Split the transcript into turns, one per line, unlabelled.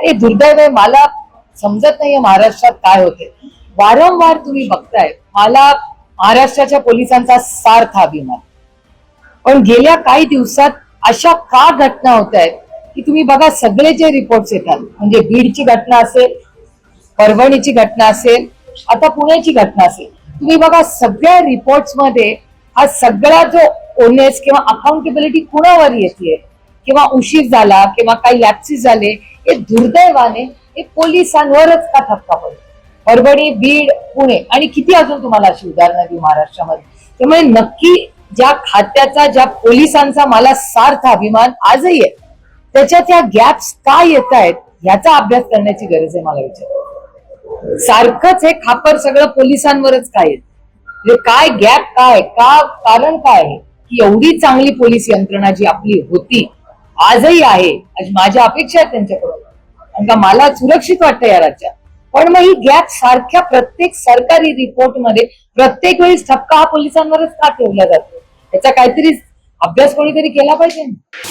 आणि दुर्दैव आहे मला समजत नाहीये महाराष्ट्रात काय होते वारंवार तुम्ही बघताय मला महाराष्ट्राच्या पोलिसांचा सार्थ अभिमान. पण गेल्या काही दिवसात अशा का घटना होत आहेत की तुम्ही बघा सगळे जे रिपोर्ट्स येतात म्हणजे बीडची घटना असेल परभणीची घटना असेल आता पुण्याची घटना असेल तुम्ही बघा सगळ्या रिपोर्ट्समध्ये हा सगळा जो ओनेस किंवा अकाउंटेबिलिटी कुणावर येते किंवा उशीर झाला किंवा काही लॅप्सिस झाले हे दुर्दैवाने हे पोलिसांवरच का ठपका पडतो? परभणी बीड पुणे आणि किती अजून तुम्हाला अशी उदाहरणं देऊ महाराष्ट्रामध्ये? त्यामुळे नक्की ज्या खात्याचा ज्या पोलिसांचा मला सार्थ अभिमान आजही आहे त्याच्यात या गॅप्स का येत आहेत याचा अभ्यास करण्याची गरज आहे मला विचार सारखंच हे खापर सगळं पोलिसांवरच काय येत? म्हणजे काय गॅप काय का कारण काय आहे? की एवढी चांगली पोलीस यंत्रणा जी आपली होती आजही आहे. आज माझ्या अपेक्षा आहेत त्यांच्याकडून. कारण का मला सुरक्षित वाटतं या राज्यात. पण मग ही गॅप सारख्या प्रत्येक सरकारी रिपोर्टमध्ये प्रत्येक वेळेस ठपका हा पोलिसांवरच का ठेवला जातो? याचा काहीतरी अभ्यास कोणीतरी केला पाहिजे ना?